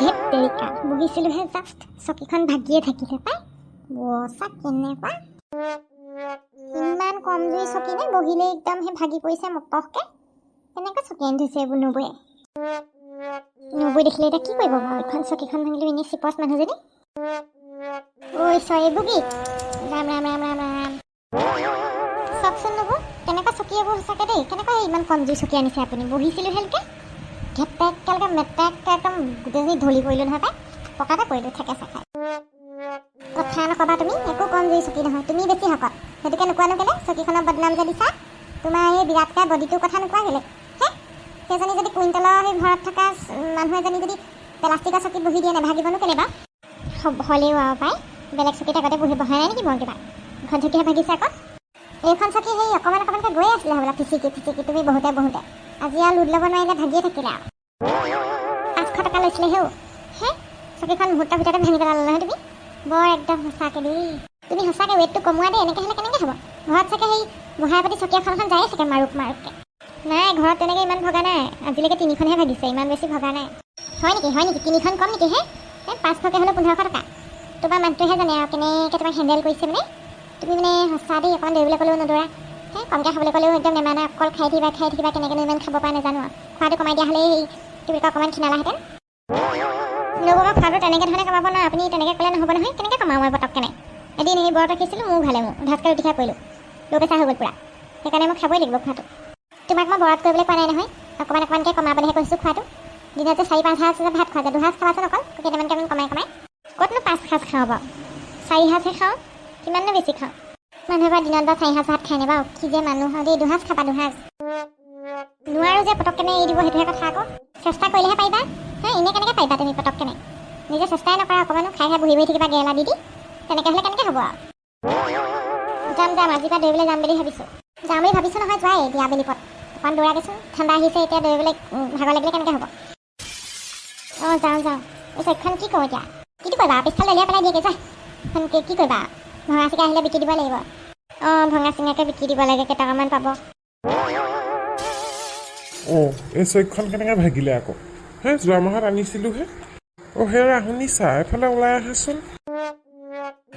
ধেত তেৰিকা বহিছিলোহে জাষ্ট চকীখন ভাগিয়ে থাকিছে পাই বচা কেনেকুৱা? ইমান চকী নে? বহিলে একদম সেই ভাগি পৰিছে মটককে। কেনেকুৱা চকী আনি থৈছে এইবোৰ নবৌয়ে। নবৌয়ে দেখিলে এতিয়া কি কৰিব বাৰু? এখন চকীখন ভাঙিলো এনেই চিপচ মানুহজনী ঐ চৰি এইবোৰ ৰাম ৰাম ৰাম ৰাম ৰাম। চাওকচোন নবৌ কেনেকুৱা চকী এইবোৰ সঁচাকৈ দেই? কেনেকুৱা ইমান কমজুৰি চকী আনিছে আপুনি? বহিছিলোঁ হেলকে ঘেপেককেলকে মেটেককে একদম গোটেইজনী ঢলি পৰিলোঁ নহয় পাই পকাতে পৰিলোঁ ঠেকেচা খাই কথা নক'বা তুমি একো কমজুৰি চকী নহয়। তুমি বেছি শকত। সেইটোকে নোকোৱানো কেলে চকীখনৰ বদনাম যে দিছা তোমাৰ এই বিৰাটকৈ বডিটোৰ কথা নোকোৱা কেলে? হে? সেইজনী যদি কুইণ্টেলৰ সেই ঘৰত থকা মানুহ এজনী যদি প্লাষ্টিকৰ চকীত বহি দিয়ে নাভাগিবনো হ- হ'লেও আৰু পাই। বেলেগ চকীত আগতে বহি বহাই নাই নেকি মই কিবা? চকীহে ভাগিছে আকৌ। এইখন চকী সেই অকণমান অকণমানকৈ গৈ আছিলে হ'বলা ফিচিকি ফিচিকি তুমি বহুতে বহুতে। আজি আৰু লোড ল'ব নোৱাৰিলে ভাগিয়ে থাকিলে আৰু। পাঁচশ টকা লৈছিলে হেও। হে চকীখন মুহূৰ্তৰ ভিতৰতে ভাঙি পেলালা নহয় তুমি? বৰ একদম সঁচাকৈ দেই। তুমি সঁচাকৈ ৱেইটটো কমোৱা দেই এনেকৈ হ'লে কেনেকৈ হ'ব? ঘৰত চাগে সেই বহাই পাতি চকী এখনখন যায়ে চাগে মাৰুক মাৰুককৈ। নাই ঘৰত তেনেকৈ ইমান ভগা নাই। আজিলৈকে তিনিখনহে ভাগিছে ইমান বেছি ভগা নাই। হয় নেকি হয় নেকি? তিনিখন কম নেকি হে? এই পাঁচশকৈ হ'লেও পোন্ধৰশ টকা। তোমাৰ মানুহটোহে জানে আৰু কেনেকৈ তোমাক হেণ্ডেল কৰিছে মানে। তুমি মানে সঁচা দেই অকণমান দৌৰিবলৈ ক'লেও নদৌৰা। হে কমকৈ খাবলৈ ক'লেও একদম নেমানা অকল খাই থাকিবা খাই থাকিবা কেনেকৈনো ইমান খাব পৰা নাজানো আৰু। খোৱাটো কমাই দিয়া হ'লে সেই তুমি অকণমান ক্ষীণালাহেঁতেন নবৌকক খোৱাটো তেনেকৈ ধৰণে কমাব নোৱাৰে আপুনি তেনেকৈ ক'লে নহ'ব নহয় কেনেকৈ কমাওঁ মই পটককৈ নাই এদিন সেই ব্ৰত ৰাখিছিলোঁ মোৰ ভালে মোৰ ঢাচকৈ উঠি খাই পৰিলোঁ। ল' প্ৰেছাৰ হৈ গ'ল পূৰা। সেইকাৰণে মই খাবই লাগিব খোৱাটো। তোমাক মই বৰত কৰিবলৈ কোৱা নাই নহয় অকণমান অকণমানকৈ কমাবলৈহে কৈছোঁ খোৱাটো। দিনত যে চাৰি পাঁচ সাঁজ যে ভাত খোৱা যায় দুসাঁজ খাবাচোন অকল কেইটামান কেইটামান কমাই কমাই। ক'তনো পাঁচ সাঁজ খাওঁ বাৰু? চাৰি সাঁজহে খাওঁ কিমাননো বেছি খাওঁ? মানুহে বাৰু দিনত বা চাৰি সাঁজ ভাত খাই নে বাৰু কি যে মানুহ দেই দুসাঁজ খাবা দুসাঁজ। নোৱাৰোঁ যে পটককেনে এৰি দিব সেইটোহে কথা আকৌ। চেষ্টা কৰিলেহে পাৰিবা। হা এনেই কেনেকৈ পাৰিবা তুমি পটককেনে? নিজে চেষ্টাই নকৰা অকণমানো খাই খাই বহি বহি থাকিবা গেলা দি দি। তেনেকৈ হ'লে কেনেকৈ হ'ব আৰু? যাম যাম আজিৰ পৰা দৌৰিবলৈ যাম বুলি ভাবিছোঁ। যাম বুলি ভাবিছোঁ নহয় যোৱাই এতিয়া আবেলি পথ অকণমান দৌৰা গৈছোঁ ঠাণ্ডা আহিছে এতিয়া দৌৰিবলৈ ভাগৰ লাগিলে কেনেকৈ হ'ব? অঁ যাওঁ যাওঁ। এই চৈখন কি কৰোঁ এতিয়া? কিটো কৰিবা? পিছফালে উলিয়াই পেলাই দিয়েগৈ যা এখন কি কি কৰিবা? ভঙা চিঙা আহিলে বিকি দিব লাগিব। অঁ ভঙা চিঙাকৈ বিকি দিব লাগে কেইটকামান পাব। অঁ এই চৈকখন কেনেকৈ ভাগিলে আকৌ? হে যোৱা মাহত আনিছিলোঁহে। অঁ হেৰা শুনিছা এফালে ওলাই আহাচোন।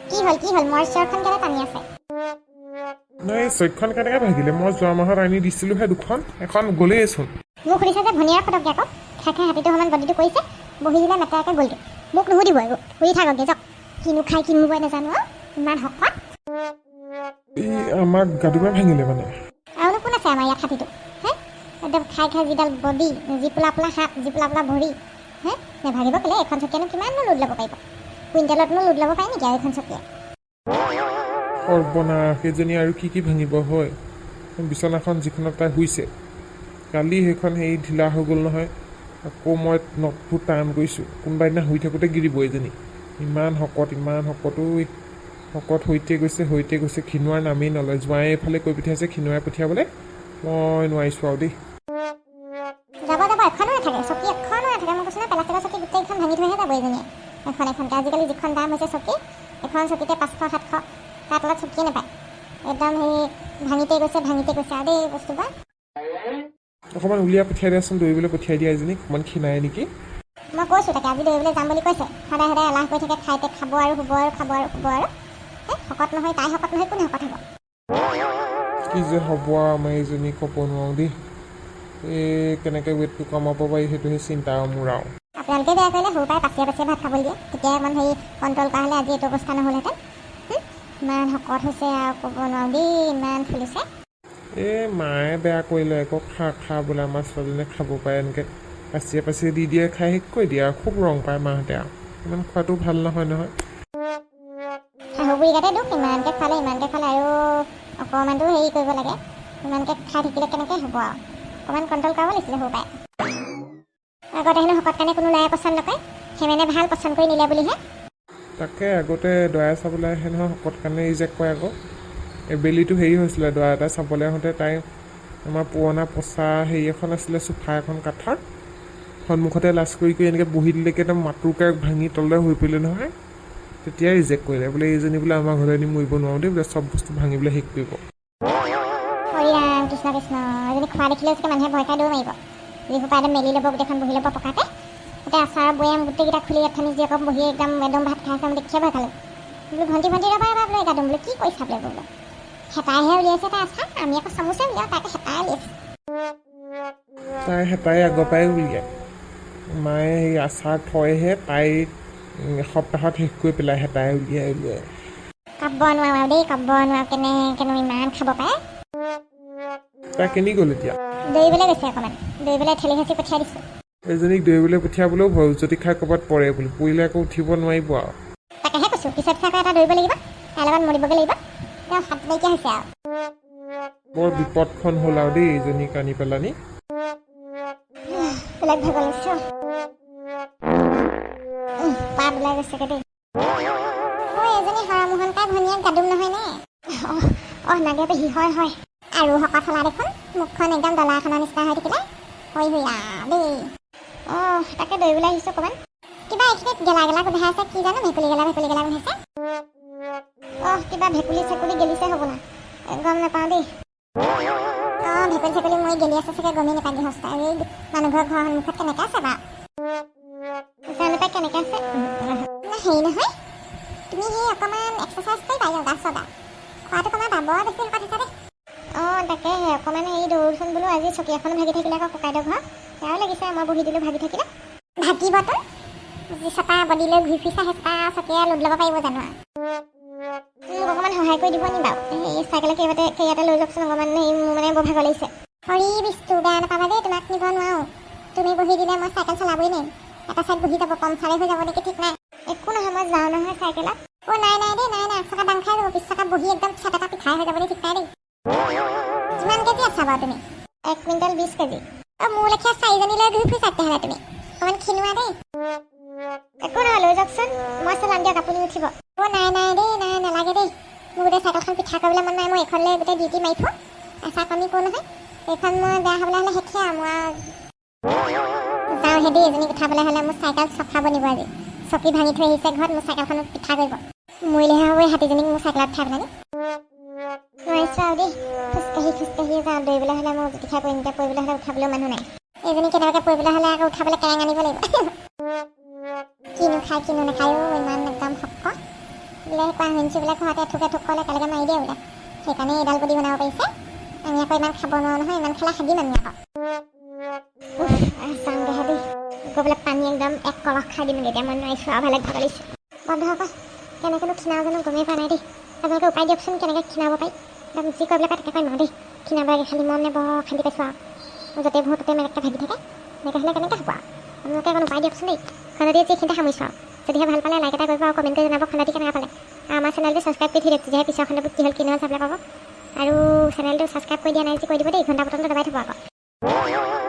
কি হ'ল কি হ'ল? মোৰ চিয়ৰখন কেলৈ টানি আছে? নাই এই চৈকখন কেনেকৈ ভাগিলে? মই যোৱা মাহত আনি দিছিলোঁহে দুখন। এখন গ'লেইচোন মোক সুধিছে যে ভনীয়াৰ ফটককৈ আকৌ? খাই খাই হাতীটো সমান বডিটো কৰিছে? বহি দিলে মেটাকৈ গ'লগৈ। মোক নুসুধিব এইবোৰ শুই থাককগৈ যাওক। কিনো খাই কিনো বই নাজানো আৰু ইমান শকত। এই আমাক গাদুমে ভাঙিলে মানে। আৰুনো কোন আছে আমাৰ ইয়াত হাতীটো? একদম খাই খাই যিডাল বডি যি পোলা পোলা হাত যি পোলা পোলা ভৰি হে? নেভাগিব কেলে? এখন চকীয়েনো কিমাননো লোড ল'ব পাৰিব? কুইণ্টেলতনো লোড ল'ব পাৰি নেকি আৰু এখন চকীয়ে? সৰ্বনা সেইজনী আৰু কি কি ভাঙিব হয়? বিচনাখন যিখনত তাই শুইছে। কালি সেইখন হেৰি ঢিলা হৈ গ'ল নহয়। আকৌ মই নখবোৰ টান কৰিছোঁ। কোনোবা দিনা শুই থাকোঁতে গিৰিব এজনী। ইমান শকত ইমান শকত শকত হৈতে গৈছে হৈতে গৈছে। ক্ষীণোৱাৰ নামেই নলয়। জোঁৱাই এইফালে কৈ পঠিয়াইছে ক্ষীণোৱাই পঠিয়াবলৈ মই নোৱাৰিছোঁ আৰু দেই। তাৰ তলত চকীয়ে নাপায়। একদম সেই ভাঙিতে গৈছে ভাঙিতে গৈছে আৰু দেই বস্তুবোৰ। অকণমান উলিয়াই পঠিয়াই দিয়াচোন দৌৰিবলৈ পঠিয়াই দিয়া এজনীক অকণমান ক্ষীণাই নেকি? মই কৈছোঁ তাকে আজি দৌৰিবলৈ যাম বুলি কৈছে। সদায় সদায় এলাহ কৰি থাকে খাইতে খাব আৰু শুব আৰু খাব আৰু শুব আৰু। হে শকত নহয় তাই শকত নহয় কোনে শকত হ'ব? কি যে হ'ব আমাৰ এইজনী ক'ব নোৱাৰোঁ দেই। এই কেনেকৈ ৱেইটটো কমাব পাৰি সেইটোহে চিন্তা মোৰ আৰু। আপোনালোকে বেয়া কৰিলে সৰু পৰাই পাচিয়ে পাচিয়ে ভাত খাবলৈ দিয়ে। তেতিয়া অকণমান হেৰি কণ্ট্ৰল কৰা হ'লে আজি এইটো অৱস্থা নহ'লহেঁতেন? ইমান শকত হৈছে আৰু ক'ব নোৱাৰোঁ দেই ইমান ফুলিছে। এই মায়ে বেয়া কৰিলে আকৌ খা খা বোলে আমাৰ ছোৱালীজনীয়ে খাব পাৰে এনেকৈ পাচিয়ে পাচিয়ে দি দিয়ে খাই শেষ কৰি দিয়ে আৰু খুব ৰং পায় মাহঁতে আৰু। ইমান খোৱাটো ভাল নহয় নহয়। শাহু বুঢ়ী গাতে দুখ ইমানকৈ খালে ইমানকৈ খালে আৰু অকণমানটো হেৰি কৰিব লাগে। ইমানকৈ খাই থাকিলে কেনেকৈ হ'ব আৰু? অকণমান কণ্ট্ৰল কৰিব লাগিছিলে সৰু পৰাই আগতে হেনো শকত কাৰণে কোনো ল'ৰাই পচন্দ নকৰে। সেমেনে ভাল পচন্দ কৰি নিলে বুলিহে। তাকে আগতে দৰাই চাবলৈ আহে নহয়, শকত কাৰণে ৰিজেক্ট কৰে আকৌ। এই বেলিটো হেৰি হৈছিলে, দৰা এটা চাবলৈ আহোঁতে তাই আমাৰ পুৰণা পচা হেৰি এখন আছিলে, চোফা এখন কাঠৰ, সন্মুখতে লাজ কৰি কৰি এনেকৈ বহি দিলেকৈ একদম মাতোকে ভাঙি তললৈ হৈ পৰিলে নহয়। তেতিয়াই ৰিজেক্ট কৰিলে, বোলে এইজনী বোলে আমাৰ ঘৰলৈ নি মৰিব নোৱাৰোঁ দেই, বোলে চব বস্তু ভাঙিবলৈ শেষ কৰিব। কৃষ্ণ কৃষ্ণ, এজনী খোৱা দেখিলেও চাগে মানুহে ভয় খাই দৌৰ মাৰিব। যিসোপা একদম মেলি ল'ব গোটেইখন বহি ল'ব পকাতে। গোটেই আচাৰ বৈয়াম গোটেইকেইটা খুলি এঠানি জীয়েকক বহি একদম একদম ভাত খাই আছে মই দেখিয়ে ভয় খালোঁ। বোলো ভণ্টি ভণ্টি ৰবা ৰবা বোলো এগাদুম বোলো কি কৰিছা বোলে বোলো হেতাইহে উলিয়াইছে তাই আচাৰ আমি আকৌ চামুচে উলিয়াওঁ তাকে হেতাই উলিয়াইছে। তাই হেতাই আগৰ পৰাই উলিয়ায় মায়ে সেই আচাৰ থয়হে তাই উম, এসপ্তাহত শেষ কৰি পেলাই হেতাই উলিয়াই উলিয়াই। কাব নোৱাৰো দেই কাব নোৱাৰো কেনেকেনো ইমান খাব পাৰে। তাই কেনি গ'ল এতিয়া? দৌৰিবলৈ গৈছে অকণমান দৌৰিবলৈ ঠেলি খাচি পঠিয়াই দিছোঁ। এজনীক দৌৰিবলৈ পঠিয়াবলৈও ভয় যদি খাই ক'ৰবাত পৰে বুলি। পৰিলে আকৌ উঠিব নোৱাৰিব আৰু। তাকেহে কৈছোঁ পিছত চাকৈ এটা দৌৰিব লাগিব তাইৰ লগত মৰিবগৈ লাগিব। তেওঁ হাত নাইকিয়া হৈছে আৰু। বৰ বিপদখন হ'ল আৰু দেই এজনীক আনি পেলানি। বেলেগ ভাগৰ লাগিছে পাত ওলাই গৈছেগৈ দেই। ঐ এজনী হৰামোহনকাই ভনীয়েক গাদুম নহয় নে? অহ অহ নাগে পেহী হয় হয়। আৰু শকত হলা দেখোন মুখখন একদম ডলা এখনৰ নিচিনা হৈ থাকিলে। হৈ হৈ দেই। অঁ তাকে দৌৰিবলৈ আহিছোঁ অকণমান। কিবা এইখিনিত গেলা গেলা গোন্ধাই আছে কি জানো ভেকুলী গেলা ভেকুলী গেলা গোন্ধাইছে। অহ কিবা ভেকুলী চেকুলী গেলিছে হ'বলা গম নাপাওঁ দেই। অঁ ভেকুলী চেকুলী মই গেলি আছে চাগে গমেই নাপায় গৃহস্থ এই মানুহঘৰ ঘৰৰ সন্মুখত কেনেকৈ আছে বা দৌৰচোন বোলো আজি চকী এখন ভাগি থাকিলে আকৌ ককাইদেউ ঘৰ। বেয়াও লাগিছে মই বহি দিলোঁ ভাগি থাকিলে। ভাগিবতো যি চপা বডিলৈ ঘূৰি ফুৰিছে চপা চকীয়ে লোড ল'ব পাৰিব জানো মোক অকণমান সহায় কৰি দিব নি বাৰু? এই চাইকেলৰ কেইবাটা কেইবাটা লৈ লওকচোন অকণমান হেৰি মোৰ মানে বৰ ভাগৰ লাগিছে। হৰি বিস্তু বেয়া নাপাবা দেই তোমাক নিব নোৱাৰোঁ। তুমি বহি দিলে মই চাইকেল চলাবই নোৱাৰিম। এটা চাইড বহি যাব পমচাৰে হৈ যাব নেকি ঠিক নাই। একো নহয় মই যাওঁ নহয় চাইকেলত। অ' নাই নাই দেই নাই নাই চকা দাং খাই যাব চকা বহি একদম এটা পিঠাই হৈ যাব নেকি ঠিক নাই দেই। কিমান কেজি আছা বাৰু তুমি এক কুইণ্টেল বিছ কেজি অ' মোৰ লেখীয়া চাৰিজনীলৈ ঘূৰি ফুৰিছা তেতিয়াহ'লে তুমি অকণমান ক্ষীণোৱা দেই একো নহয় লৈ যাওকচোন মই চলাম দিয়ক আপুনি উঠিব অ' নাই গোটেই চাইকেলখন পিঠা কৰিবলৈ মন নাই মই এইখনলৈ গোটেই ডিউটি মাৰি থওঁ এচা কমি কওঁ নহয় এইখন মই বেয়া হ'বলৈ হ'লে শেষে আৰু মই যাওঁ হেদি এজনী উঠাবলৈ হ'লে মোৰ চাইকেল চফা বনিব আজি চকী ভাঙি থৈ আহিছে ঘৰত মোৰ চাইকেলখনত পিঠা কৰিব মৰিলেহে হ'ব হাতীজনীক মোৰ চাইকেলত উঠাই পেলানি নোৱাৰিছোঁ আৰু দেই। খোজকাঢ়ি খোজকাঢ়ি যাওঁ। দৌৰিবলৈ হ'লে মোৰ খাই পৰিম এতিয়া পৰিবলৈ হ'লে উঠাবলৈও মানুহ নাই। এইজনী কেনেবাকৈ পৰিবলৈ হ'লে আকৌ উঠাবলৈ কেৰেং আনিব লাগিব। কিনো খাই কিনো নাখায়ো ইমান একদম শক্ত। বোলে কোৱা শুনিছোঁ বোলে ঘৰতে থোকে থোক ক'লে একেলগে মাৰি দিয়ে বোলে। সেইকাৰণে এইডাল বডি বনাব পাৰিছে। আমি আকৌ ইমান খাব নোৱাৰোঁ নহয় ইমান খালে হাগিম আমি আকৌ। চাওঁগৈ হেৰি গৈ পেলাই পানী একদম এক কলহ খাই দিম এতিয়া মই নোৱাৰিছোঁ আৰু ভালে ভাগ লাগিছোঁ বন্ধুসকল কেনেকৈনো খীণাও জানো গমেই পোৱা নাই দেই। আপোনালোকে উপায় দিয়কচোন, কেনেকৈ খীণাব পাৰি। একদম যি কৰিবলৈ পাই তাকে কৰিম দেই। খীণাব লাগে, খালি মন বৰ খান্দি পাইছোঁ আৰু। য'তে বহুত ত'তে মেলেককৈ ভাগি থাকে। এনেকৈ হ'লে কেনেকৈ হ'ব আপোনালোকে অকণ উপায় দিয়কচোন দেই। খণ্ডটি যিখিনিতে সামৰিছোঁ আৰু। যদিহে ভালো পালে লাইক এটা কৰিব আৰু কমেণ্ট কৰি জনাব খণ্ডটি কেনেকৈ পালে। আমাৰ চেনেলটো ছাবস্ক্ৰাইব কৰি থৈ দিয়ক, তেতিয়াহে পিছৰ খণ্ডবোৰ কি হ'ল, কি নহ'ল চাবলৈ পাব। আৰু চেনেলটো ছাবস্ক্ৰাইব কৰি দিয়া নাই যদি কৰি দিব দেই। ঘণ্টা বটনটো দবাই থ'ব আকৌ।